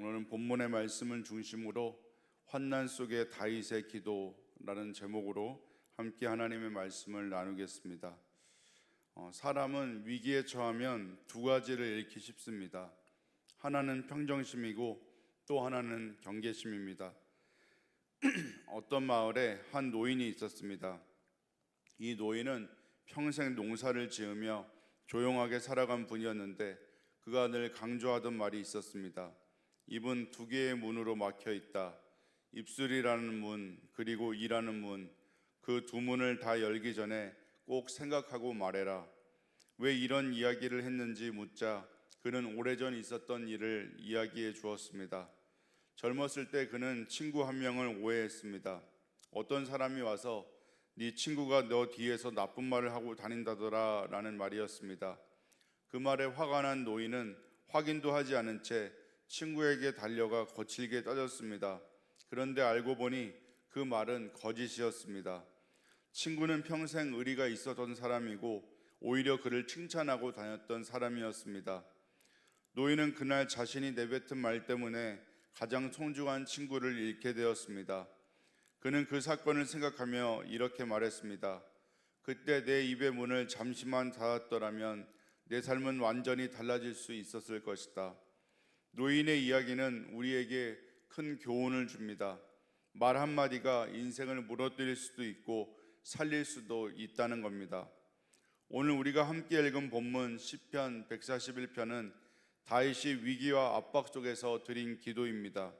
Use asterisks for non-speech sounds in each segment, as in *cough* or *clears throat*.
오늘은 본문의 말씀을 중심으로 환난 속의 다윗의 기도라는 제목으로 함께 하나님의 말씀을 나누겠습니다. 어, 사람은 위기에 처하면 두 가지를 잃기 쉽습니다. 하나는 평정심이고 또 하나는 경계심입니다. *clears throat* 어떤 마을에 한 노인이 있었습니다. 이 노인은 평생 농사를 지으며 조용하게 살아간 분이었는데 그가 늘 강조하던 말이 있었습니다. 입은 두 개의 문으로 막혀 있다. 입술이라는 문, 그리고 이라는 문, 그 두 문을 다 열기 전에 꼭 생각하고 말해라. 왜 이런 이야기를 했는지 묻자 그는 오래전 있었던 일을 이야기해 주었습니다. 젊었을 때 그는 친구 한 명을 오해했습니다. 어떤 사람이 와서 네 친구가 너 뒤에서 나쁜 말을 하고 다닌다더라 라는 말이었습니다. 그 말에 화가 난 노인은 확인도 하지 않은 채 친구에게 달려가 거칠게 따졌습니다. 그런데 알고 보니 그 말은 거짓이었습니다. 친구는 평생 의리가 있었던 사람이고 오히려 그를 칭찬하고 다녔던 사람이었습니다. 노인은 그날 자신이 내뱉은 말 때문에 가장 소중한 친구를 잃게 되었습니다. 그는 그 사건을 생각하며 이렇게 말했습니다. 그때 내 입의 문을 잠시만 닫았더라면 내 삶은 완전히 달라질 수 있었을 것이다. 노인의 이야기는 우리에게 큰 교훈을 줍니다. 말 한마디가 인생을 무너뜨릴 수도 있고 살릴 수도 있다는 겁니다. 오늘 우리가 함께 읽은 본문 시편 141편은 다윗이 위기와 압박 속에서 드린 기도입니다.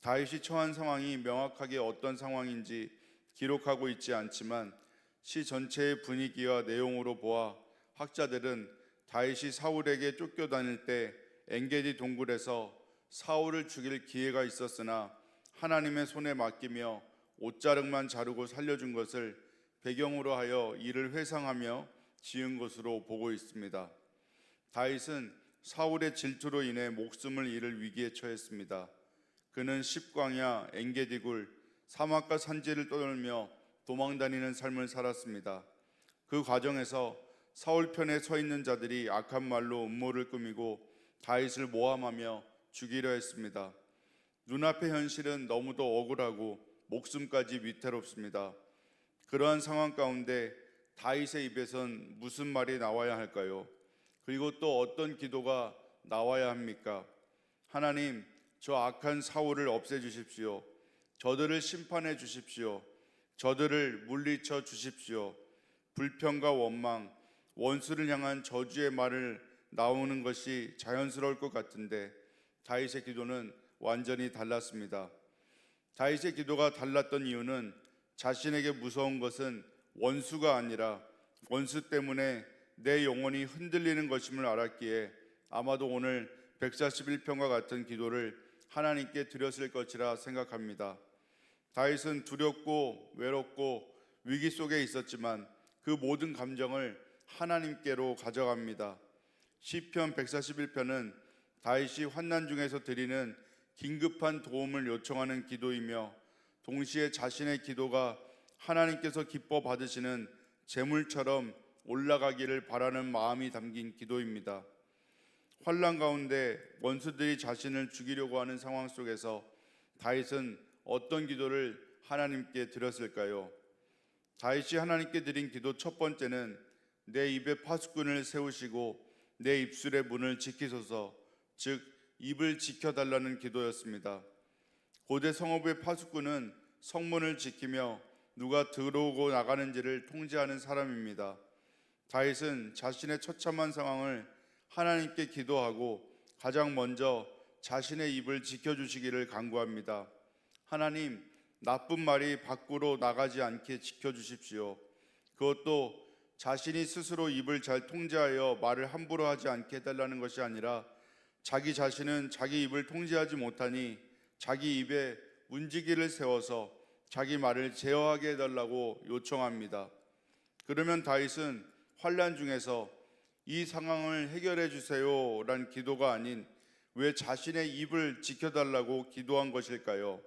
다윗이 처한 상황이 명확하게 어떤 상황인지 기록하고 있지 않지만 시 전체의 분위기와 내용으로 보아 학자들은 다윗이 사울에게 쫓겨다닐 때 엔게디 동굴에서 사울을 죽일 기회가 있었으나 하나님의 손에 맡기며 옷자락만 자르고 살려준 것을 배경으로 하여 이를 회상하며 지은 것으로 보고 있습니다. 다윗은 사울의 질투로 인해 목숨을 잃을 위기에 처했습니다. 그는 십광야, 엔게디굴, 사막과 산지를 떠돌며 도망다니는 삶을 살았습니다. 그 과정에서 사울 편에 서 있는 자들이 악한 말로 음모를 꾸미고 다윗을 모함하며 죽이려 했습니다. 눈앞의 현실은 너무도 억울하고 목숨까지 위태롭습니다. 그러한 상황 가운데 다윗의 입에선 무슨 말이 나와야 할까요? 그리고 또 어떤 기도가 나와야 합니까? 하나님, 저 악한 사울을 없애 주십시오. 저들을 심판해 주십시오. 저들을 물리쳐 주십시오. 불평과 원망, 원수를 향한 저주의 말을 나오는 것이 자연스러울 것 같은데 다윗의 기도는 완전히 달랐습니다. 다윗의 기도가 달랐던 이유는 자신에게 무서운 것은 원수가 아니라 원수 때문에 내 영혼이 흔들리는 것임을 알았기에 아마도 오늘 141편과 같은 기도를 하나님께 드렸을 것이라 생각합니다. 다윗은 두렵고 외롭고 위기 속에 있었지만 그 모든 감정을 하나님께로 가져갑니다. 시편 141편은 다윗이 환난 중에서 드리는 긴급한 도움을 요청하는 기도이며 동시에 자신의 기도가 하나님께서 기뻐 받으시는 재물처럼 올라가기를 바라는 마음이 담긴 기도입니다. 환란 가운데 원수들이 자신을 죽이려고 하는 상황 속에서 다윗은 어떤 기도를 하나님께 드렸을까요? 다윗이 하나님께 드린 기도 첫 번째는 내 입에 파수꾼을 세우시고 내 입술의 문을 지키소서 즉 입을 지켜달라는 기도였습니다. 고대 성읍의 파수꾼은 성문을 지키며 누가 들어오고 나가는지를 통제하는 사람입니다. 다윗은 자신의 처참한 상황을 하나님께 기도하고 가장 먼저 자신의 입을 지켜주시기를 간구합니다. 하나님, 나쁜 말이 밖으로 나가지 않게 지켜주십시오. 그것도 자신이 스스로 입을 잘 통제하여 말을 함부로 하지 않게 해달라는 것이 아니라 자기 자신은 자기 입을 통제하지 못하니 자기 입에 문지기를 세워서 자기 말을 제어하게 해달라고 요청합니다. 그러면 다윗은 환란 중에서 이 상황을 해결해 주세요란 기도가 아닌 왜 자신의 입을 지켜달라고 기도한 것일까요?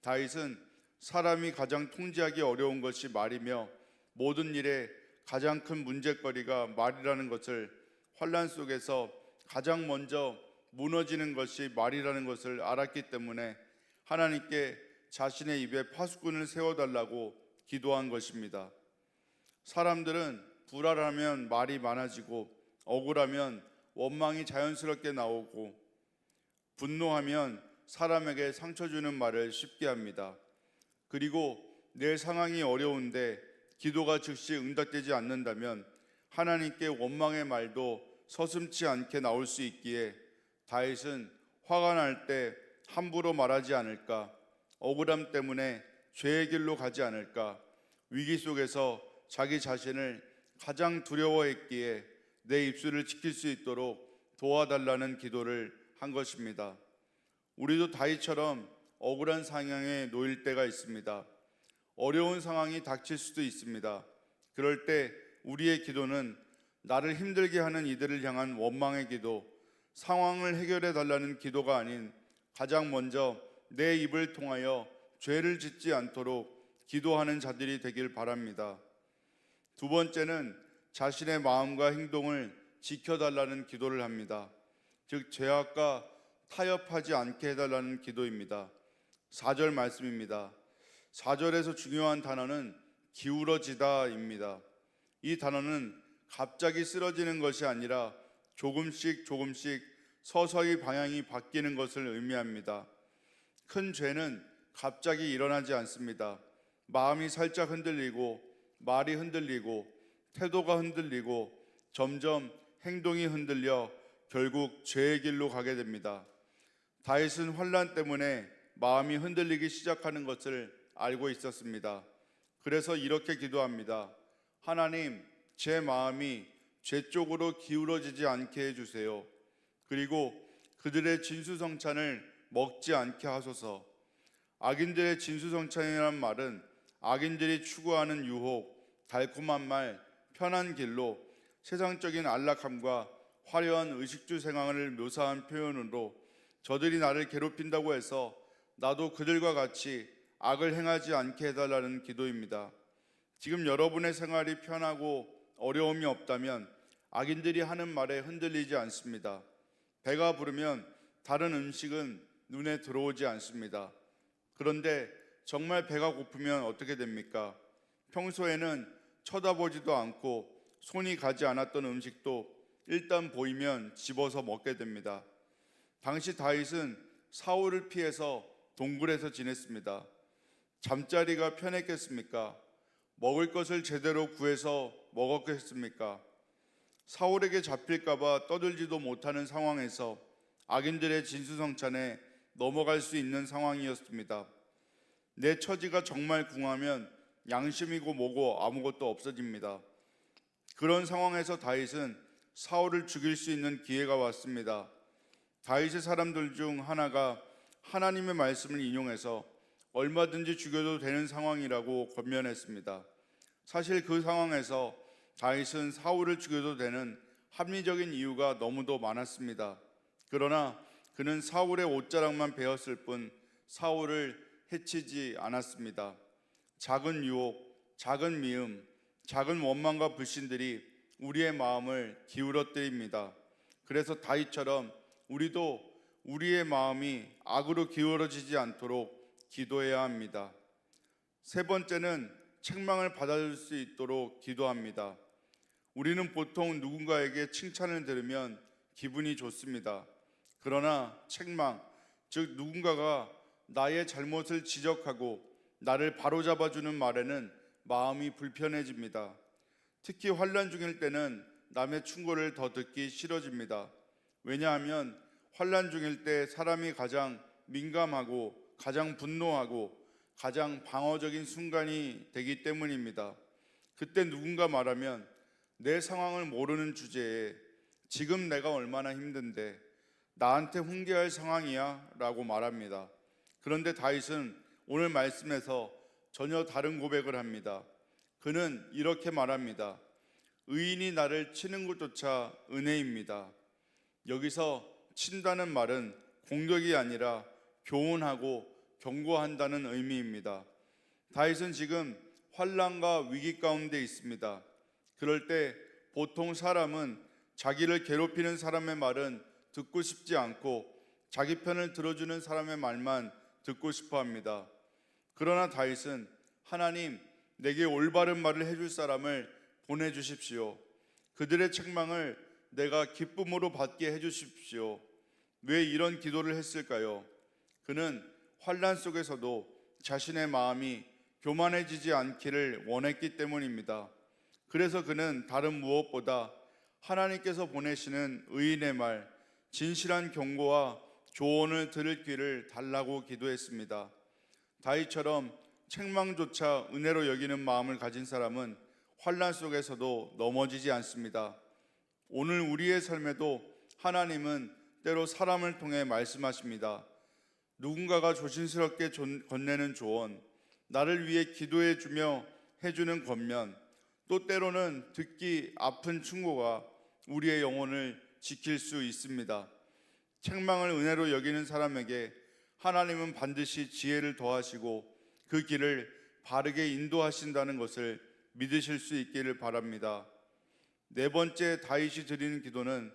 다윗은 사람이 가장 통제하기 어려운 것이 말이며 모든 일에 가장 큰 문제거리가 말이라는 것을 환란 속에서 가장 먼저 무너지는 것이 말이라는 것을 알았기 때문에 하나님께 자신의 입에 파수꾼을 세워달라고 기도한 것입니다. 사람들은 불안하면 말이 많아지고 억울하면 원망이 자연스럽게 나오고 분노하면 사람에게 상처 주는 말을 쉽게 합니다. 그리고 내 상황이 어려운데 기도가 즉시 응답되지 않는다면 하나님께 원망의 말도 서슴치 않게 나올 수 있기에 다윗은 화가 날 때 함부로 말하지 않을까 억울함 때문에 죄의 길로 가지 않을까 위기 속에서 자기 자신을 가장 두려워했기에 내 입술을 지킬 수 있도록 도와달라는 기도를 한 것입니다. 우리도 다윗처럼 억울한 상황에 놓일 때가 있습니다. 어려운 상황이 닥칠 수도 있습니다. 그럴 때 우리의 기도는 나를 힘들게 하는 이들을 향한 원망의 기도, 상황을 해결해 달라는 기도가 아닌 가장 먼저 내 입을 통하여 죄를 짓지 않도록 기도하는 자들이 되길 바랍니다. 두 번째는 자신의 마음과 행동을 지켜달라는 기도를 합니다. 즉 죄악과 타협하지 않게 해달라는 기도입니다. 4절 말씀입니다. 4절에서 중요한 단어는 기울어지다입니다. 이 단어는 갑자기 쓰러지는 것이 아니라 조금씩 조금씩 서서히 방향이 바뀌는 것을 의미합니다. 큰 죄는 갑자기 일어나지 않습니다. 마음이 살짝 흔들리고 말이 흔들리고 태도가 흔들리고 점점 행동이 흔들려 결국 죄의 길로 가게 됩니다. 다윗은 환란 때문에 마음이 흔들리기 시작하는 것을 알고 있었습니다. 그래서 이렇게 기도합니다. 하나님, 제 마음이 죄 쪽으로 기울어지지 않게 해주세요. 그리고 그들의 진수성찬을 먹지 않게 하소서. 악인들의 진수성찬이라는 말은 악인들이 추구하는 유혹, 달콤한 말, 편한 길로 세상적인 안락함과 화려한 의식주 생활을 묘사한 표현으로 저들이 나를 괴롭힌다고 해서 나도 그들과 같이 악을 행하지 않게 해달라는 기도입니다. 지금 여러분의 생활이 편하고 어려움이 없다면 악인들이 하는 말에 흔들리지 않습니다. 배가 부르면 다른 음식은 눈에 들어오지 않습니다. 그런데 정말 배가 고프면 어떻게 됩니까? 평소에는 쳐다보지도 않고 손이 가지 않았던 음식도 일단 보이면 집어서 먹게 됩니다. 당시 다윗은 사울을 피해서 동굴에서 지냈습니다. 잠자리가 편했겠습니까? 먹을 것을 제대로 구해서 먹었겠습니까? 사울에게 잡힐까봐 떠들지도 못하는 상황에서 악인들의 진수성찬에 넘어갈 수 있는 상황이었습니다. 내 처지가 정말 궁하면 양심이고 뭐고 아무것도 없어집니다. 그런 상황에서 다윗은 사울을 죽일 수 있는 기회가 왔습니다. 다윗의 사람들 중 하나가 하나님의 말씀을 인용해서 얼마든지 죽여도 되는 상황이라고 권면했습니다. 사실 그 상황에서 다윗은 사울을 죽여도 되는 합리적인 이유가 너무도 많았습니다. 그러나 그는 사울의 옷자락만 베었을 뿐 사울을 해치지 않았습니다. 작은 유혹, 작은 미움, 작은 원망과 불신들이 우리의 마음을 기울어뜨립니다. 그래서 다윗처럼 우리도 우리의 마음이 악으로 기울어지지 않도록 기도해야 합니다. 세 번째는 책망을 받아줄 수 있도록 기도합니다. 우리는 보통 누군가에게 칭찬을 들으면 기분이 좋습니다. 그러나 책망, 즉 누군가가 나의 잘못을 지적하고 나를 바로잡아주는 말에는 마음이 불편해집니다. 특히 환란 중일 때는 남의 충고를 더 듣기 싫어집니다. 왜냐하면 환란 중일 때 사람이 가장 민감하고 가장 분노하고 가장 방어적인 순간이 되기 때문입니다. 그때 누군가 말하면 내 상황을 모르는 주제에 지금 내가 얼마나 힘든데 나한테 훈계할 상황이야 라고 말합니다. 그런데 다윗은 오늘 말씀에서 전혀 다른 고백을 합니다. 그는 이렇게 말합니다. 의인이 나를 치는 것조차 은혜입니다. 여기서 친다는 말은 공격이 아니라 교훈하고 경고한다는 의미입니다. 다윗은 지금 환란과 위기 가운데 있습니다. 그럴 때 보통 사람은 자기를 괴롭히는 사람의 말은 듣고 싶지 않고 자기 편을 들어주는 사람의 말만 듣고 싶어 합니다. 그러나 다윗은 하나님 내게 올바른 말을 해줄 사람을 보내주십시오. 그들의 책망을 내가 기쁨으로 받게 해주십시오. 왜 이런 기도를 했을까요? 그는 환란 속에서도 자신의 마음이 교만해지지 않기를 원했기 때문입니다. 그래서 그는 다른 무엇보다 하나님께서 보내시는 의인의 말, 진실한 경고와 조언을 들을 귀를 달라고 기도했습니다. 다윗처럼 책망조차 은혜로 여기는 마음을 가진 사람은 환란 속에서도 넘어지지 않습니다. 오늘 우리의 삶에도 하나님은 때로 사람을 통해 말씀하십니다. 누군가가 조심스럽게 존- 건네는 조언, 나를 위해 기도해 주며 해주는 겉면, 또 때로는 듣기 아픈 충고가 우리의 영혼을 지킬 수 있습니다. 책망을 은혜로 여기는 사람에게 하나님은 반드시 지혜를 더하시고 그 길을 바르게 인도하신다는 것을 믿으실 수 있기를 바랍니다. 네 번째 다윗이 드리는 기도는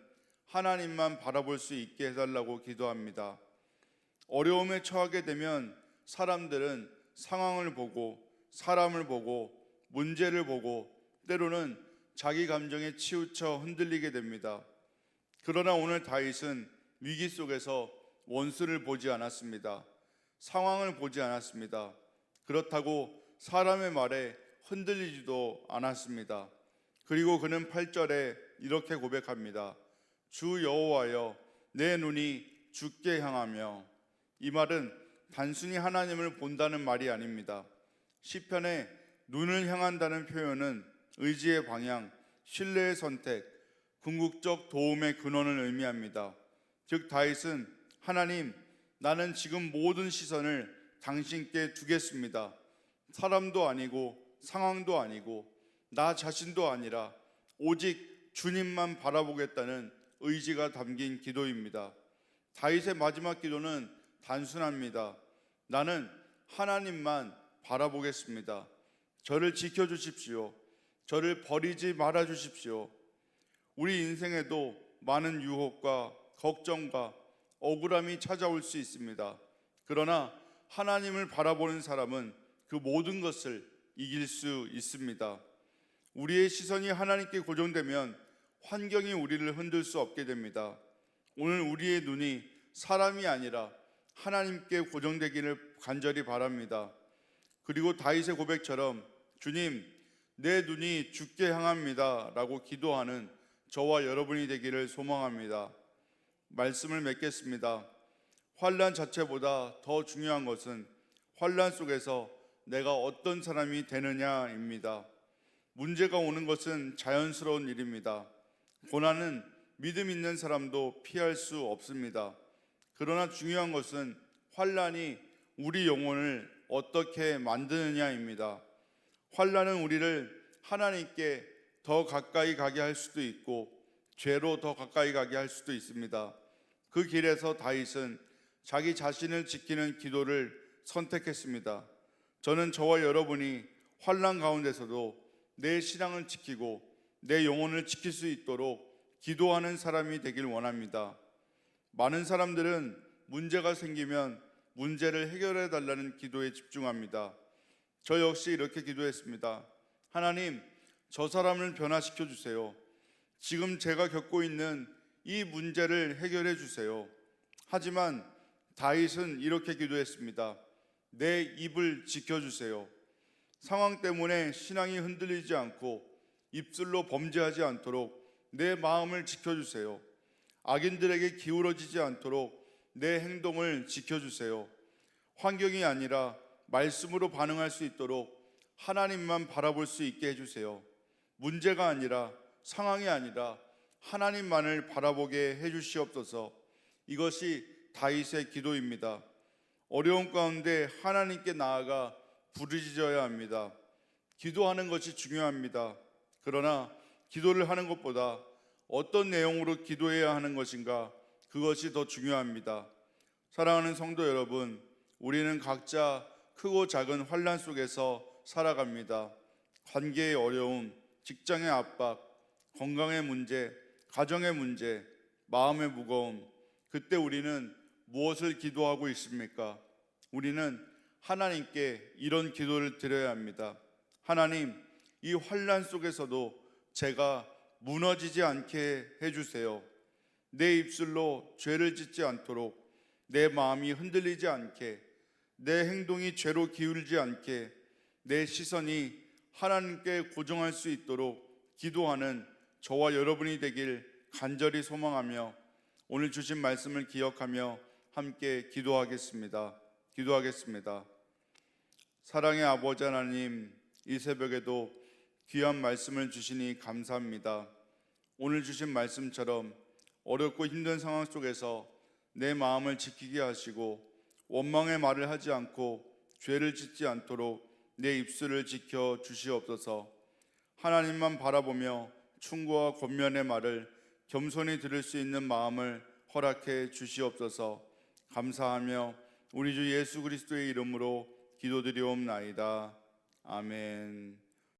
하나님만 바라볼 수 있게 해달라고 기도합니다. 어려움에 처하게 되면 사람들은 상황을 보고 사람을 보고 문제를 보고 때로는 자기 감정에 치우쳐 흔들리게 됩니다. 그러나 오늘 다윗은 위기 속에서 원수를 보지 않았습니다. 상황을 보지 않았습니다. 그렇다고 사람의 말에 흔들리지도 않았습니다. 그리고 그는 8절에 이렇게 고백합니다. 주 여호와여 내 눈이 주께 향하며 이 말은 단순히 하나님을 본다는 말이 아닙니다. 시편에 눈을 향한다는 표현은 의지의 방향, 신뢰의 선택, 궁극적 도움의 근원을 의미합니다. 즉 다윗은 하나님 나는 지금 모든 시선을 당신께 두겠습니다. 사람도 아니고 상황도 아니고 나 자신도 아니라 오직 주님만 바라보겠다는 의지가 담긴 기도입니다. 다윗의 마지막 기도는 단순합니다. 나는 하나님만 바라보겠습니다. 저를 지켜 주십시오. 저를 버리지 말아 주십시오. 우리 인생에도 많은 유혹과 걱정과 억울함이 찾아올 수 있습니다. 그러나 하나님을 바라보는 사람은 그 모든 것을 이길 수 있습니다. 우리의 시선이 하나님께 고정되면 환경이 우리를 흔들 수 없게 됩니다. 오늘 우리의 눈이 사람이 아니라 하나님께 고정되기를 간절히 바랍니다. 그리고 다윗의 고백처럼 주님 내 눈이 주께 향합니다 라고 기도하는 저와 여러분이 되기를 소망합니다. 말씀을 맺겠습니다. 환란 자체보다 더 중요한 것은 환란 속에서 내가 어떤 사람이 되느냐입니다. 문제가 오는 것은 자연스러운 일입니다. 고난은 믿음 있는 사람도 피할 수 없습니다. 그러나 중요한 것은 환란이 우리 영혼을 어떻게 만드느냐입니다. 환란은 우리를 하나님께 더 가까이 가게 할 수도 있고 죄로 더 가까이 가게 할 수도 있습니다. 그 길에서 다윗은 자기 자신을 지키는 기도를 선택했습니다. 저는 저와 여러분이 환란 가운데서도 내 신앙을 지키고 내 영혼을 지킬 수 있도록 기도하는 사람이 되길 원합니다. 많은 사람들은 문제가 생기면 문제를 해결해 달라는 기도에 집중합니다. 저 역시 이렇게 기도했습니다. 하나님, 저 사람을 변화시켜 주세요. 지금 제가 겪고 있는 이 문제를 해결해 주세요. 하지만 다윗은 이렇게 기도했습니다. 내 입을 지켜 주세요. 상황 때문에 신앙이 흔들리지 않고 입술로 범죄하지 않도록 내 마음을 지켜 주세요. 악인들에게 기울어지지 않도록 내 행동을 지켜 주세요. 환경이 아니라 말씀으로 반응할 수 있도록 하나님만 바라볼 수 있게 해주세요. 문제가 아니라 상황이 아니라 하나님만을 바라보게 해주시옵소서. 이것이 다윗의 기도입니다. 어려운 가운데 하나님께 나아가 부르짖어야 합니다. 기도하는 것이 중요합니다. 그러나 기도를 하는 것보다 어떤 내용으로 기도해야 하는 것인가 그것이 더 중요합니다. 사랑하는 성도 여러분, 우리는 각자 크고 작은 환란 속에서 살아갑니다. 관계의 어려움, 직장의 압박, 건강의 문제, 가정의 문제, 마음의 무거움, 그때 우리는 무엇을 기도하고 있습니까? 우리는 하나님께 이런 기도를 드려야 합니다. 하나님, 이 환란 속에서도 제가 무너지지 않게 해주세요. 내 입술로 죄를 짓지 않도록 내 마음이 흔들리지 않게 내 행동이 죄로 기울지 않게 내 시선이 하나님께 고정할 수 있도록 기도하는 저와 여러분이 되길 간절히 소망하며 오늘 주신 말씀을 기억하며 함께 기도하겠습니다. 기도하겠습니다. 사랑의 아버지 하나님, 이 새벽에도 귀한 말씀을 주시니 감사합니다. 오늘 주신 말씀처럼 어렵고 힘든 상황 속에서 내 마음을 지키게 하시고 원망의 말을 하지 않고 죄를 짓지 않도록 내 입술을 지켜 주시옵소서. 하나님만 바라보며 충고와 권면의 말을 겸손히 들을 수 있는 마음을 허락해 주시옵소서. 감사하며 우리 주 예수 그리스도의 이름으로 기도드리옵나이다. 아멘.